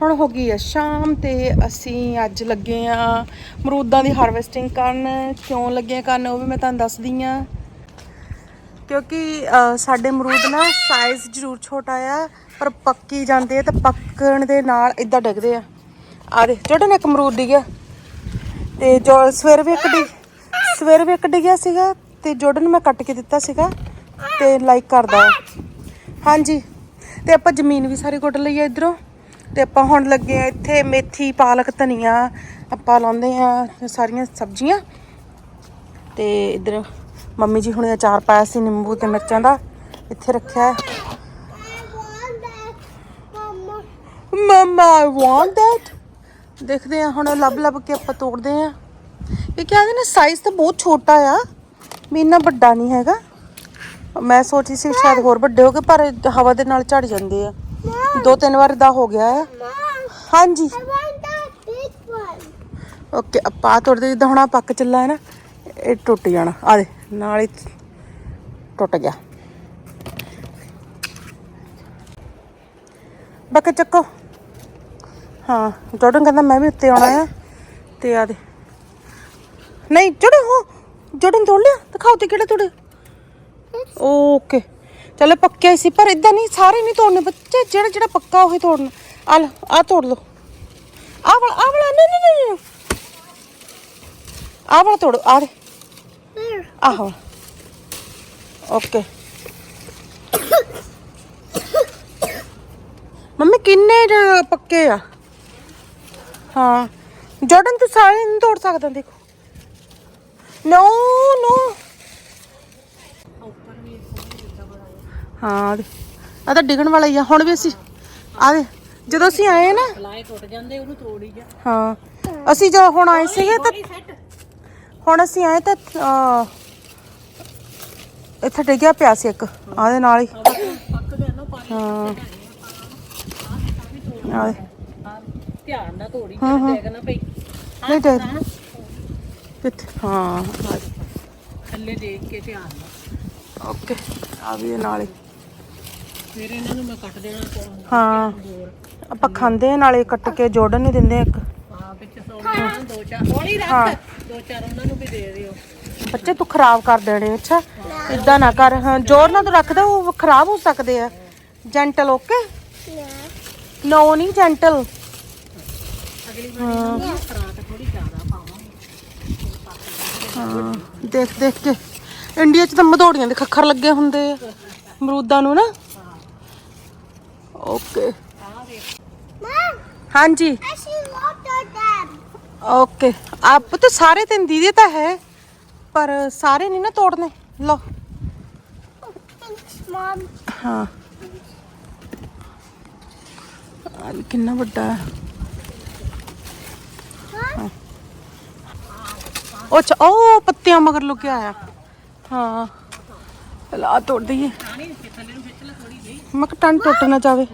ਹੁਣ ਹੋ ਗਈ ਆ ਸ਼ਾਮ ਤੇ ਅਸੀਂ ਅੱਜ ਲੱਗੇ ਆ ਮਰੂਦਾਂ ਦੀ ਹਾਰਵੈਸਟਿੰਗ ਕਰਨ। ਕਿਉਂ ਲੱਗੇ ਕਰਨ ਉਹ ਵੀ ਮੈਂ ਤੁਹਾਨੂੰ ਦੱਸਦੀ ਆ ਕਿਉਂਕਿ ਸਾਡੇ ਮਰੂਦ ਨਾ ਸਾਈਜ਼ ਜ਼ਰੂਰ ਛੋਟਾ ਆ, ਪਰ ਪੱਕੀ ਜਾਂਦੇ ਆ ਤੇ ਪੱਕਣ ਦੇ ਨਾਲ ਇਦਾਂ ਡਿੱਗਦੇ ਆ। ਆ ਦੇ ਜਿਹੜਾ ਨੇ ਇੱਕ ਮਰੂਦ ਡਿੱਗਿਆ ਤੇ ਜੋ ਸਵੇਰ ਵੀ ਇੱਕ ਡਿੱਗ, ਸਵੇਰ ਵੀ ਇੱਕ ਡਿੱਗਿਆ ਸੀਗਾ ਤੇ ਜੋੜਨ ਮੈਂ ਕੱਟ ਕੇ ਦਿੱਤਾ ਸੀਗਾ ਤੇ ਲਾਈਕ ਕਰਦਾ। ਆ ਹਾਂਜੀ, ਤੇ ਆਪਾਂ ਜ਼ਮੀਨ ਵੀ ਸਾਰੀ ਗੁੱਟ ਲਈ ਆ ਇਧਰੋਂ। ਤੇ ਆਪਾਂ ਹੁਣ ਲੱਗੇ ਆ ਇੱਥੇ ਮੇਥੀ, ਪਾਲਕ, ਧਨੀਆ ਆਪਾਂ ਲਾਉਂਦੇ ਆ ਸਾਰੀਆਂ ਸਬਜ਼ੀਆਂ। ਤੇ ਇਧਰ ਮੰਮੀ ਜੀ ਹੁਣੇ ਅਚਾਰ ਪਾਇਆ ਸੀ ਨਿੰਬੂ ਤੇ ਮਿਰਚਾਂ ਦਾ, ਇੱਥੇ ਰੱਖਿਆ ਹੈ। ਮਮਾ ਆਈ ਵਾਂਟ ਦੈਟ ਦੇਖਦੇ ਆ ਹੁਣ ਲੱਭ ਲੱਭ ਕੇ ਆਪਾਂ ਤੋੜਦੇ ਆ। ਇਹ ਕਹਿੰਦੇ ਨੇ ਸਾਈਜ਼ ਤਾਂ ਬਹੁਤ ਛੋਟਾ ਆ, ਵੀ ਇੰਨਾ ਵੱਡਾ ਨਹੀਂ ਹੈਗਾ। ਮੈਂ ਸੋਚੀ ਸੀ ਸ਼ਾਇਦ ਹੋਰ ਵੱਡੇ ਹੋ ਗਏ, ਪਰ ਹਵਾ ਦੇ ਨਾਲ ਝੜ ਜਾਂਦੇ ਆ। ਦੋ ਤਿੰਨ ਵਾਰ ਦਾ ਹੋ ਗਿਆ ਆ ਹਾਂਜੀ। ਓਕੇ ਆਪਾਂ ਤੋੜਦੇ ਜਿੱਦਾਂ ਹੁਣ ਆਹ ਪੱਕ ਚੱਲਾ ਹੈ ਨਾ। ਇਹ ਟੁੱਟ ਜਾਣਾ। ਆ ਦੇ ਨਾਲ ਹੀ ਟੁੱਟ ਗਿਆ। ਬੱਕੇ ਚੱਕੋ। ਹਾਂ ਜੋਡਨ ਕਹਿੰਦਾ ਮੈਂ ਵੀ ਉੱਤੇ ਆਉਣਾ ਆ। ਤੇ ਆ ਦੇ। ਨਹੀਂ ਜੋਡਨ ਹੋ ਤੋੜ ਲਿਆ। ਦਿਖਾਓ ਤੇ ਕਿਹੜਾ ਤੋੜੇ। ਓਕੇ। ਚਲੋ ਪੱਕਿਆ ਹੀ ਸੀ, ਪਰ ਇਦਾਂ ਨਹੀਂ, ਸਾਰੇ ਨਹੀਂ ਤੋੜਨੇ ਬੱਚੇ, ਜਿਹੜਾ ਜਿਹੜਾ ਪੱਕਾ ਉਹੀ ਤੋੜਨਾ। ਆ ਆ ਤੋੜ ਲਓ। ਆ ਵਾਲਾ ਆ ਵਾਲਾ, ਨਹੀਂ ਨਹੀਂ ਨਹੀਂ ਆ ਵਾਲਾ ਤੋੜੋ, ਆ ਦੇ। ਆਹੋ ਓਕੇ। ਮੰਮੀ, ਕਿੰਨੇ ਪੱਕੇ ਆ? ਹਾਂ। ਜਾਰਡਨ ਤੂੰ ਸਾਰੇ ਨਹੀਂ ਤੋੜ ਸਕਦਾ, ਦੇਖੋ। ਨੋ ਨੋ। ਹਾਂ ਆ ਤਾਂ ਡਿੱਗਣ ਵਾਲਾ ਹੀ ਆ ਹੁਣ ਵੀ ਅਸੀਂ ਆ ਦੇ ਜਦੋਂ ਅਸੀਂ ਆਏ ਨਾ ਲਾਏ ਟੁੱਟ ਜਾਂਦੇ ਉਹਨੂੰ ਤੋੜੀ ਜਾ। ਹਾਂ ਅਸੀਂ ਜਦੋਂ ਹੁਣ ਆਏ ਸੀਗੇ ਤਾਂ ਹੁਣ ਅਸੀਂ ਆਏ ਤਾਂ ਅਹ, ਇੱਥੇ ਡਿੱਗਿਆ ਪਿਆ ਸੀ ਇੱਕ ਆਦੇ ਨਾਲ ਹੀ। ਪੱਕ ਗਿਆ ਨਾ ਪਾਣੀ ਹਾਂ। ਆਹ ਦੇ। ਧਿਆਨ ਨਾਲ ਤੋੜੀ ਜਾ ਡੇਗ ਨਾ ਪਈ ਨਹੀਂ ਡਿੱਗ ਕਿੱਥੇ ਹਾਂ। ਥੱਲੇ ਦੇਖ ਕੇ ਧਿਆਨ ਨਾਲ। ਓਕੇ ਆ ਵੀ ਇਹ ਨਾਲ ਹੀ। ਫਿਰ ਇਹਨਾਂ ਨੂੰ ਮੈਂ ਕੱਟ ਦੇਣਾ ਕੋਲ। ਹਾਂ। ਹੋਰ ਆਪਾਂ ਖਾਂਦੇ ਆ ਨਾਲੇ ਕੱਟ ਕੇ ਜੋੜਨ ਨਹੀਂ ਦਿੰਦੇ ਇੱਕ। ਆ ਵਿੱਚ ਸੋਣਾ ਦੋ ਚਾਰ ਹੌਲੀ ਹਾਂ। ਰੱਖ। ਦੋ ਚਾਰ ਉਹਨਾਂ ਨੂੰ ਵੀ ਦੇ ਦਿਓ। ਬੱਚੇ ਤੂੰ ਖਰਾਬ ਕਰ ਦੇਣੇ ਅੱਛਾ? ਇਦਾਂ ਨਾ ਕਰ। ਹਾਂ ਜ਼ੋਰ ਨਾਲ ਤੂੰ ਰੱਖਦਾ ਉਹ ਖਰਾਬ ਹੋ ਸਕਦੇ ਆ। Gentle okay? ਨੋ। ਨਹੀਂ ਜੈਂਟਲ। ਅਗਲੀ ਵਾਰੀ ਖਰਾਕ ਥੋੜੀ ਜ਼ਿਆਦਾ ਪਾਵਾਂਗੇ ਹਾਂ ਦੇਖ ਦੇਖ ਕੇ। ਇੰਡੀਆ 'ਚ ਤਾਂ ਮਧੋੜੀਆਂ ਦੇ ਖੱਖਰ ਲੱਗੇ ਹੁੰਦੇ ਆ। ਅਮਰੂਦਾਂ ਨੂੰ ਨਾ। ਓਕੇ ਹਾਂਜੀ ਓਕੇ ਆਪ ਤਾਂ ਸਾਰੇ ਤਿੰਨ ਦੀਦੀ ਤਾਂ ਹੈ ਪਰ ਸਾਰੇ ਨਹੀਂ ਨਾ ਤੋੜਨੇ ਲਓ ਹਾਂ ਆ ਵੀ ਕਿੰਨਾ ਵੱਡਾ ਹੈ ਹਾਂ। ਉਹ ਅੱਛਾ ਉਹ ਪੱਤਿਆਂ ਮਗਰ ਲੁਕਿਆ ਆ ਹਾਂ ਲਾ ਤੋੜ ਦਈਏ ਮੈਂ ਕਿ ਟਨ ਟੁੱਟ ਨਾ ਜਾਵੇ।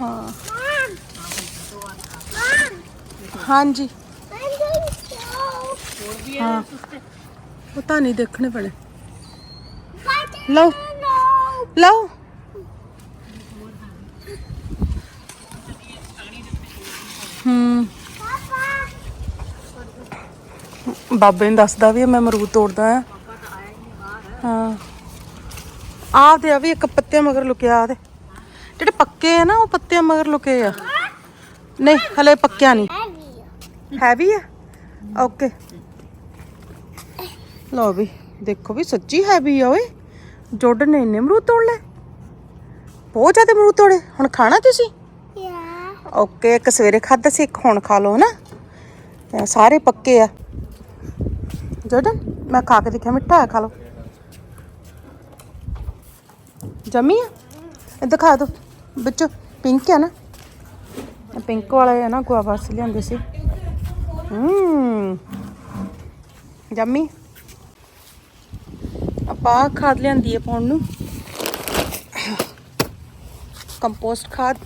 ਹੈ। ਹਾਂਜੀ। ਹਾਂ। ਪਤਾ ਨਹੀਂ ਦੇਖਣੇ ਪੈਣੇ ਲਓ। ਲਓ ਹੂੰ ਬਾਬੇ ਨੇ ਦੱਸਦਾ ਵੀ ਮੈਂ ਅਮਰੂਦ ਤੋੜਦਾ ਆ। ਹਾਂ। ਆਹ ਦੇ ਆ ਵੀ ਇੱਕ ਪੱਤੇ ਮਗਰ ਲੁਕਿਆ ਆ ਦੇ ਜਿਹੜੇ ਪੱਕੇ ਆ ਨਾ ਉਹ ਪੱਤਿਆਂ ਮਗਰ ਲੁਕੇ ਆ। ਨਹੀਂ ਹਲੇ ਪੱਕਿਆ ਨਹੀਂ। ਹੈਵੀ ਆ? ਓਕੇ ਲਓ ਵੀ ਦੇਖੋ ਵੀ ਸੱਚੀ ਹੈਵੀ ਆ ਓਏ। ਜੋਰਡਨ ਨੇ ਇੰਨੇ ਅਮਰੂਦ ਤੋੜ ਲਏ। ਬਹੁਤ ਜ਼ਿਆਦਾ ਅਮਰੂਦ ਤੋੜੇ। ਹੁਣ ਖਾਣਾ ਤੁਸੀਂ? ਓਕੇ ਇੱਕ ਸਵੇਰੇ ਖਾਧਾ ਸੀ ਇੱਕ ਹੁਣ ਖਾ ਲਓ ਨਾ ਸਾਰੇ ਪੱਕੇ ਆ। ਜੋਰਡਨ ਮੈਂ ਖਾ ਕੇ ਦੇਖਿਆ ਮਿੱਠਾ ਆ ਖਾ ਲਓ। ਜਮੀ ਆ? ਇਹ ਦਿਖਾ ਦੋ। ਵਿੱਚ ਪਿੰਕ ਆ ਨਾ। ਪਿੰਕ ਵਾਲਾ ਹੈ ਨਾ ਗੁਆਵਾ ਸੀ ਲਿਆਂਦੇ ਸੀ। ਹੂੰ। ਜੰਮੀ? ਆਪਾਂ ਖਾਦ ਲਿਆਂਦੀ ਹੈ ਪਾਉਣ ਨੂੰ। ਕੰਪੋਸਟ ਖਾਦ।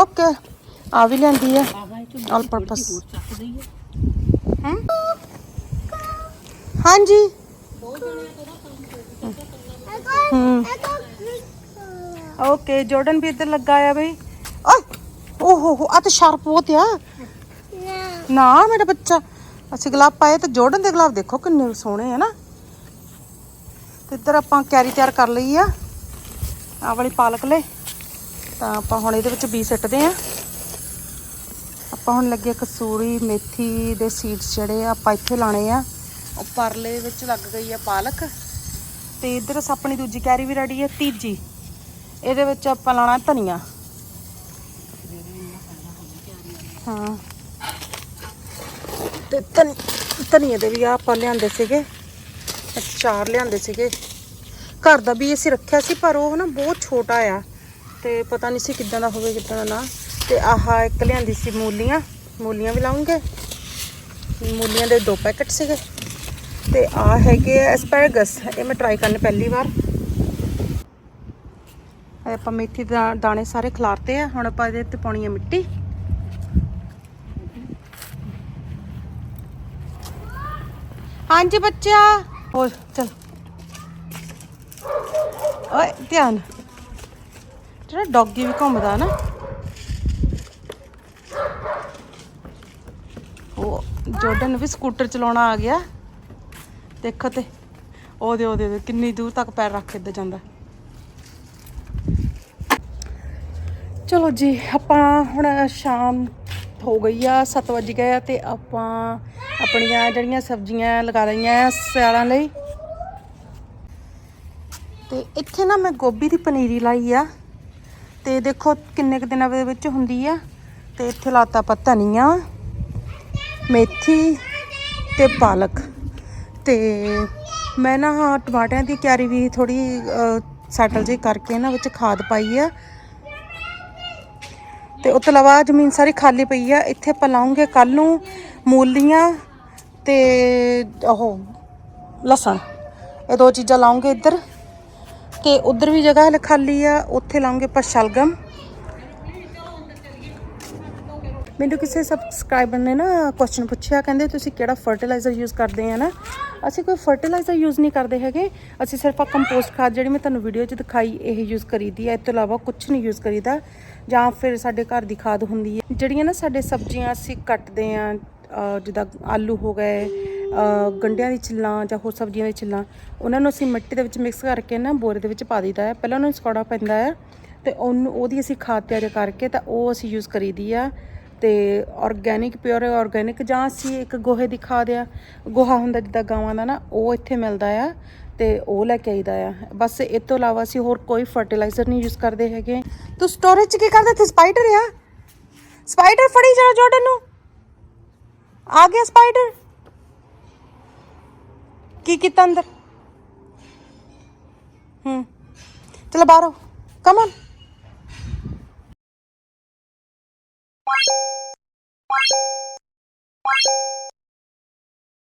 ਓਕੇ। ਆ ਵੀ ਲਿਆਂਦੀ ਹੈ ਆਲ ਪਰਪਸ ਚੱਕ ਦਈਏ ਹਾਂਜੀ। ਹੂੰ। ਓਕੇ, ਜਾਰਡਨ ਵੀ ਇੱਧਰ ਲੱਗਾ ਆ ਬਈ। ਓਏ, ਓਹੋ ਹੋ, ਆ ਤਾਂ ਸ਼ਾਰਪ ਬਹੁਤ ਆ। ਨਾ, ਮੇਰਾ ਬੱਚਾ। ਅਸੀਂ ਗਲਾਬ ਪਾਏ ਤੇ ਜਾਰਡਨ ਦੇ ਗਲਾਬ ਦੇਖੋ ਕਿੰਨੇ ਸੋਹਣੇ ਆ ਨਾ। ਤੇ ਇੱਧਰ ਆਪਾਂ ਕੈਰੀ ਤਿਆਰ ਕਰ ਲਈ ਆ। ਆ ਵਾਲੀ ਪਾਲਕ ਲੈ। ਤਾਂ ਆਪਾਂ ਹੁਣ ਇਹਦੇ ਵਿੱਚ ਬੀ ਸਿੱਟਦੇ ਆ। ਆਪਾਂ ਹੁਣ ਲੱਗੇ ਕਸੂਰੀ ਮੇਥੀ ਦੇ ਸੀਡਸ ਜਿਹੜੇ ਆ, ਆਪਾਂ ਇੱਥੇ ਲਾਣੇ ਆ। ਉਹ ਪਰਲੇ ਵਿੱਚ ਲੱਗ ਗਈ ਆ ਪਾਲਕ। ਤੇ ਇੱਧਰ ਆਪਣੀ ਦੂਜੀ ਕੈਰੀ ਵੀ ਰੈਡੀ ਹੈ ਤੀਜੀ। ਇਹਦੇ ਵਿੱਚ ਆਪਾਂ ਲਾਣਾ ਧਨੀਆ। ਹਾਂ। ਤੇ ਧਨੀਏ ਦੇ ਵੀ ਆ ਆਪਾਂ ਲਿਆਂਦੇ ਸੀਗੇ। ਚਾਰ ਲਿਆਂਦੇ ਸੀਗੇ। ਘਰ ਦਾ ਵੀ ਅਸੀਂ ਰੱਖਿਆ ਸੀ, ਪਰ ਉਹ ਨਾ ਬਹੁਤ ਛੋਟਾ ਆ। ਤੇ ਪਤਾ ਨਹੀਂ ਸੀ ਕਿੱਦਾਂ ਦਾ ਹੋਵੇ, ਕਿੱਦਾਂ ਦਾ ਨਾ। ਤੇ ਆਹ ਇੱਕ ਲਿਆਂਦੀ ਸੀ ਮੂਲੀਆਂ। ਮੂਲੀਆਂ ਵੀ ਲਾਉਂਗੇ। ਮੂਲੀਆਂ ਦੇ ਦੋ ਪੈਕੇਟ ਸੀਗੇ। ਤੇ ਆ ਹੈਗੇ ਐਸਪੈਰਗਸ। ਇਹ ਮੈਂ ਟਰਾਈ ਕਰਨੇ ਪਹਿਲੀ ਵਾਰ। ਆਪਾਂ ਮੇਥੀ ਦਾ ਦਾਣੇ ਸਾਰੇ ਖਲਾਰਤੇ ਆ। ਹੁਣ ਆਪਾਂ ਇਹਦੇ ਤੇ ਪਾਉਣੀ ਹੈ ਮਿੱਟੀ। ਹਾਂਜੀ ਬੱਚਾ ਹੋ ਚਲ। ਓਏ, ਧਿਆਨ। ਜਿਹੜਾ ਡੌਗੀ ਵੀ ਘੁੰਮਦਾ ਨਾ। ਉਹ ਜੋਰਡਨ ਨੂੰ ਵੀ ਸਕੂਟਰ ਚਲਾਉਣਾ ਆ ਗਿਆ। ਦੇਖੋ ਤੇ ਉਹਦੇ ਉਹਦੇ ਉਹਦੇ ਕਿੰਨੀ ਦੂਰ ਤੱਕ ਪੈਰ ਰੱਖ ਕੇ ਇੱਦਾਂ ਜਾਂਦਾ। ਚਲੋ ਜੀ, ਆਪਾਂ ਹੁਣ ਸ਼ਾਮ ਹੋ ਗਈ ਆ 7 ਵਜ ਗਏ ਆ ਤੇ ਆਪਾਂ ਆਪਣੀਆਂ ਜਿਹੜੀਆਂ ਸਬਜ਼ੀਆਂ ਲਗਾ ਲਈਆਂ ਆ ਸਿਆਲਾਂ ਲਈ। ਤੇ ਇੱਥੇ ਨਾ ਮੈਂ ਗੋਭੀ ਦੀ ਪਨੀਰੀ ਲਾਈ ਆ। ਤੇ ਦੇਖੋ ਕਿੰਨੇ ਕੁ ਦਿਨਾਂ ਦੇ ਵਿੱਚ ਹੁੰਦੀ ਆ। ਤੇ ਇੱਥੇ ਲਾਤਾ ਪੱਤਾ ਨਹੀਂ ਆ। ਮੇਥੀ ਤੇ ਪਾਲਕ। ਤੇ ਮੈਂ ਨਾ ਹਾਂ ਟਮਾਟਿਆਂ ਦੀ ਕਿਆਰੀ ਵੀ ਥੋੜੀ ਸੈਟਲ ਜੀ ਕਰਕੇ ਇਹਨਾਂ ਵਿੱਚ ਖਾਦ ਪਾਈ ਆ। ਤੇ ਉਸ ਤੋਂ ਇਲਾਵਾ ਜ਼ਮੀਨ ਸਾਰੀ ਖਾਲੀ ਪਈ ਆ। ਇੱਥੇ ਆਪਾਂ ਲਾਉਂਗੇ ਕੱਲ ਨੂੰ ਮੂਲੀਆਂ ਤੇ ਉਹ ਲਸਣ। ਇਹ ਦੋ ਚੀਜ਼ਾਂ ਲਾਉਂਗੇ ਇੱਧਰ। ਤੇ ਉਧਰ ਵੀ ਜਗ੍ਹਾ ਹਲੇ ਖਾਲੀ ਆ। ਉੱਥੇ ਲਾਉਂਗੇ ਆਪਾਂ ਸ਼ਲਗਮ। ਮੈਨੂੰ ਕਿਸੇ ਸਬਸਕ੍ਰਾਈਬਰ ਨੇ ਨਾ ਕੁਐਸਚਨ ਪੁੱਛਿਆ ਕਹਿੰਦੇ ਤੁਸੀਂ ਕਿਹੜਾ ਫਰਟੀਲਾਈਜ਼ਰ ਯੂਜ਼ ਕਰਦੇ ਆ ਨਾ? ਅਸੀਂ ਕੋਈ ਫਰਟੀਲਾਈਜ਼ਰ ਯੂਜ਼ ਨਹੀਂ ਕਰਦੇ ਹੈਗੇ। ਅਸੀਂ ਸਿਰਫ ਆ ਕੰਪੋਸਟ ਖਾਦ ਜਿਹੜੀ ਮੈਂ ਤੁਹਾਨੂੰ ਵੀਡੀਓ 'ਚ ਦਿਖਾਈ ਇਹ ਯੂਜ਼ ਕਰੀਦੀ ਹੈ ਇਸ ਤੋਂ ਇਲਾਵਾ ਕੁਝ ਨਹੀਂ ਯੂਜ਼ ਕਰੀਦਾ। ਜਾਂ ਫਿਰ ਸਾਡੇ ਘਰ ਦੀ ਖਾਦ ਹੁੰਦੀ ਹੈ ਜਿਹੜੀਆਂ ਨਾ ਸਾਡੇ ਸਬਜ਼ੀਆਂ ਅਸੀਂ ਕੱਟਦੇ ਆ ਜਿੱਦਾਂ ਆਲੂ ਹੋ ਗਏ ਅ, ਗੰਢਿਆਂ ਦੀ ਛਿੱਲਾਂ ਜਾਂ ਹੋਰ ਸਬਜ਼ੀਆਂ ਦੀ ਛਿੱਲਾਂ ਉਹਨਾਂ ਨੂੰ ਅਸੀਂ ਮਿੱਟੀ ਦੇ ਵਿੱਚ ਮਿਕਸ ਕਰਕੇ ਨਾ ਬੋਰੇ ਦੇ ਵਿੱਚ ਪਾ ਦਈਦਾ ਹੈ ਪਹਿਲਾਂ ਉਹਨਾਂ ਨੂੰ ਸੁਕਾਉਣਾ ਪੈਂਦਾ ਹੈ ਤੇ ਉਹਨੂੰ ਉਹਦੀ ਅਸੀਂ ਖਾਦ ਤਿਆਰ ਕਰਕੇ ਤਾਂ ਉਹ ਅਸੀਂ ਯੂਜ਼ ਕਰੀਦੀ ਆ। ਤੇ ਆਰਗੇਨਿਕ ਪਿਓਰ ਆਰਗੇਨਿਕ ਜਾਂ ਅਸੀਂ ਇੱਕ ਗੋਹੇ ਦੀ ਖਾਦ ਆ ਗੋਹਾ ਹੁੰਦਾ ਜਿੱਦਾਂ ਗਾਵਾਂ ਦਾ ਨਾ, ਉਹ ਇੱਥੇ ਮਿਲਦਾ ਆ ਤੇ ਉਹ ਲੈ ਕੇ ਆਈਦਾ ਆ। ਬਸ ਇਹ ਤੋਂ ਇਲਾਵਾ ਅਸੀਂ ਹੋਰ ਕੋਈ ਫਰਟੀਲਾਈਜ਼ਰ ਨਹੀਂ ਯੂਜ਼ ਕਰਦੇ ਹੈਗੇ। ਤੂੰ ਸਟੋਰੇਜ 'ਚ ਕੀ ਕਰਦਾ ਤੇ ਸਪਾਈਡਰ ਆ? ਸਪਾਈਡਰ ਫੜੀ ਜਾ ਜੋੜਨ ਨੂੰ। ਆ ਗਿਆ ਸਪਾਈਡਰ ਕੀ ਕੀਤਾ ਅੰਦਰ? ਹੂੰ। ਚਲੋ ਬਾਹਰੋਂ ਕਮ ਔਨ